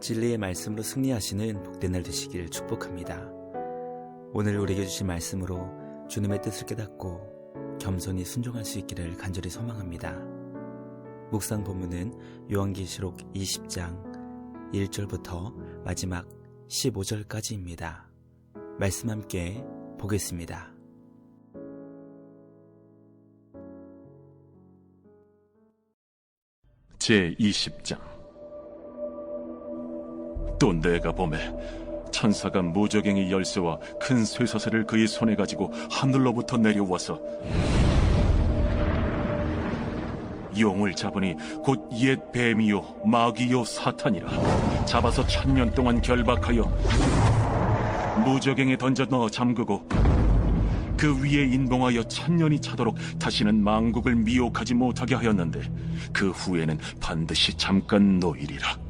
진리의 말씀으로 승리하시는 복된 날 되시길 축복합니다. 오늘 우리에게 주신 말씀으로 주님의 뜻을 깨닫고 겸손히 순종할 수 있기를 간절히 소망합니다. 묵상 본문은 요한계시록 20장 1절부터 마지막 15절까지입니다. 말씀 함께 보겠습니다. 제 20장 또 내가 보매 천사가 무저갱이 열쇠와 큰 쇠사슬을 그의 손에 가지고 하늘로부터 내려와서 용을 잡으니 곧 옛 뱀이요 마귀요 사탄이라 잡아서 천년 동안 결박하여 무저갱에 던져 넣어 잠그고 그 위에 인봉하여 천년이 차도록 다시는 망국을 미혹하지 못하게 하였는데 그 후에는 반드시 잠깐 노일이라.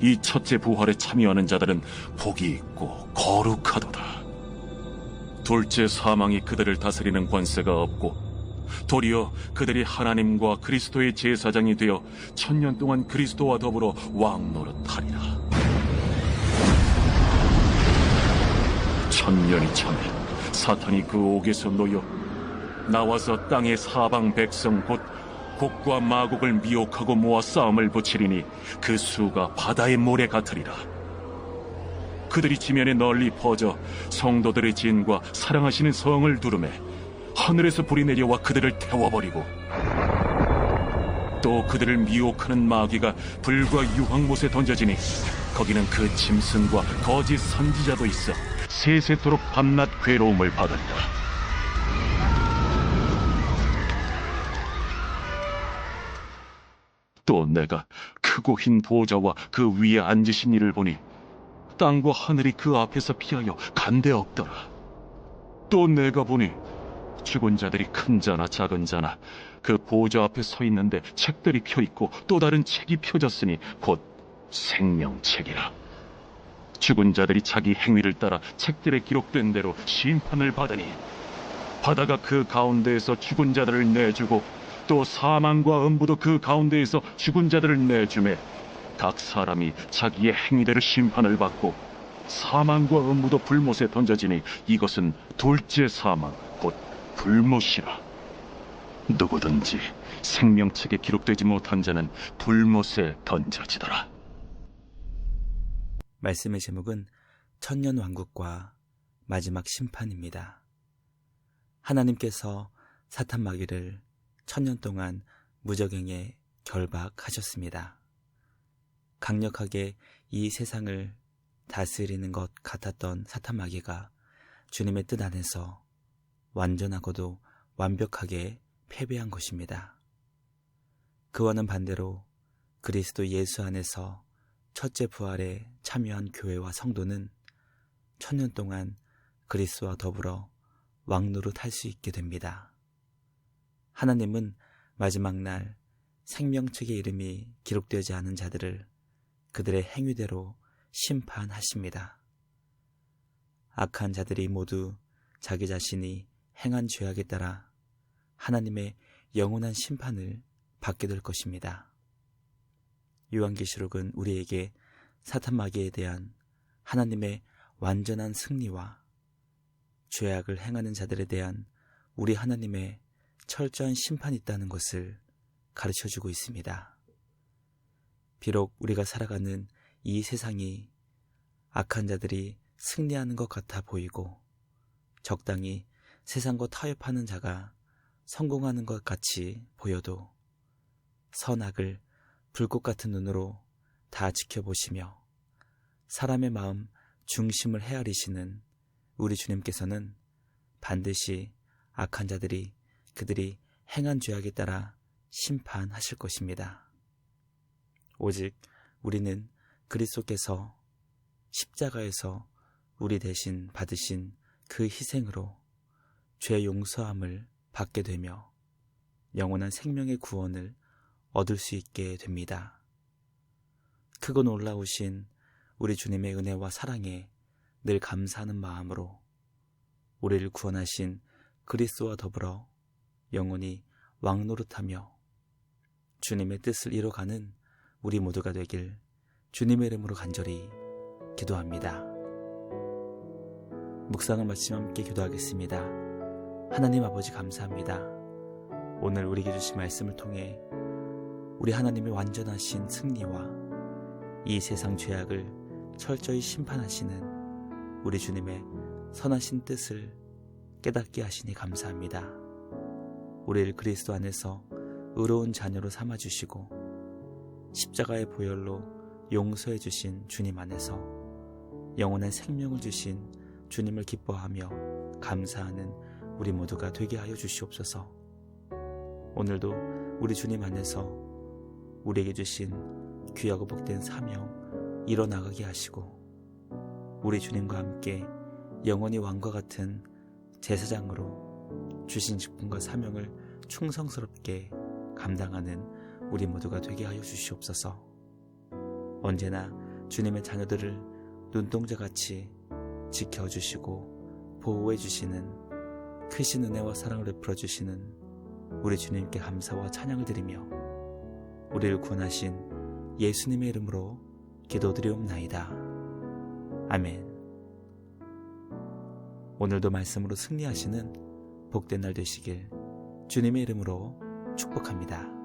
이 첫째 부활에 참여하는 자들은 복이 있고 거룩하도다 둘째 사망이 그들을 다스리는 권세가 없고 도리어 그들이 하나님과 그리스도의 제사장이 되어 천년 동안 그리스도와 더불어 왕 노릇하리라. 천년이 차면 사탄이 그 옥에서 놓여 나와서 땅의 사방 백성 곧 곡과 마곡을 미혹하고 모아 싸움을 붙이리니 그 수가 바다의 모래 같으리라. 그들이 지면에 널리 퍼져 성도들의 진과 사랑하시는 성을 두르매 하늘에서 불이 내려와 그들을 태워버리고 또 그들을 미혹하는 마귀가 불과 유황못에 던져지니 거기는 그 짐승과 거짓 선지자도 있어 세세토록 밤낮 괴로움을 받으리 또 내가 크고 흰 보좌와 그 위에 앉으신 이를 보니 땅과 하늘이 그 앞에서 피하여 간데 없더라. 또 내가 보니 죽은 자들이 큰 자나 작은 자나 그 보좌 앞에 서 있는데 책들이 펴 있고 또 다른 책이 펴졌으니 곧 생명책이라. 죽은 자들이 자기 행위를 따라 책들에 기록된 대로 심판을 받으니 바다가 그 가운데에서 죽은 자들을 내주고 또 사망과 음부도 그 가운데에서 죽은 자들을 내주매 각 사람이 자기의 행위대로 심판을 받고 사망과 음부도 불못에 던져지니 이것은 둘째 사망 곧 불못이라 누구든지 생명책에 기록되지 못한 자는 불못에 던져지더라 말씀의 제목은 천년 왕국과 마지막 심판입니다. 하나님께서 사탄 마귀를 천년 동안 무적행에 결박하셨습니다. 강력하게 이 세상을 다스리는 것 같았던 사탄 마귀가 주님의 뜻 안에서 완전하고도 완벽하게 패배한 것입니다. 그와는 반대로 그리스도 예수 안에서 첫째 부활에 참여한 교회와 성도는 천년 동안 그리스도와 더불어 왕노릇 할수 있게 됩니다. 하나님은 마지막 날 생명책의 이름이 기록되지 않은 자들을 그들의 행위대로 심판하십니다. 악한 자들이 모두 자기 자신이 행한 죄악에 따라 하나님의 영원한 심판을 받게 될 것입니다. 요한계시록은 우리에게 사탄 마귀에 대한 하나님의 완전한 승리와 죄악을 행하는 자들에 대한 우리 하나님의 철저한 심판이 있다는 것을 가르쳐 주고 있습니다. 비록 우리가 살아가는 이 세상이 악한 자들이 승리하는 것 같아 보이고 적당히 세상과 타협하는 자가 성공하는 것 같이 보여도 선악을 불꽃 같은 눈으로 다 지켜보시며 사람의 마음 중심을 헤아리시는 우리 주님께서는 반드시 악한 자들이 그들이 행한 죄악에 따라 심판하실 것입니다. 오직 우리는 그리스도께서 십자가에서 우리 대신 받으신 그 희생으로 죄 용서함을 받게 되며 영원한 생명의 구원을 얻을 수 있게 됩니다. 크고 놀라우신 우리 주님의 은혜와 사랑에 늘 감사하는 마음으로 우리를 구원하신 그리스도와 더불어 영원히 왕노릇하며 주님의 뜻을 이뤄가는 우리 모두가 되길 주님의 이름으로 간절히 기도합니다. 묵상을 마치며 함께 기도하겠습니다. 하나님 아버지 감사합니다. 오늘 우리에게 주신 말씀을 통해 우리 하나님의 완전하신 승리와 이 세상 죄악을 철저히 심판하시는 우리 주님의 선하신 뜻을 깨닫게 하시니 감사합니다. 우리를 그리스도 안에서 의로운 자녀로 삼아 주시고 십자가의 보혈로 용서해 주신 주님 안에서 영원한 생명을 주신 주님을 기뻐하며 감사하는 우리 모두가 되게 하여 주시옵소서. 오늘도 우리 주님 안에서 우리에게 주신 귀하고 복된 사명 이뤄나가게 하시고 우리 주님과 함께 영원히 왕과 같은 제사장으로 주신 직분과 사명을 충성스럽게 감당하는 우리 모두가 되게 하여 주시옵소서. 언제나 주님의 자녀들을 눈동자같이 지켜주시고 보호해주시는 크신 은혜와 사랑을 베풀어주시는 우리 주님께 감사와 찬양을 드리며 우리를 구원하신 예수님의 이름으로 기도드리옵나이다. 아멘. 오늘도 말씀으로 승리하시는 복된 날 되시길 주님의 이름으로 축복합니다.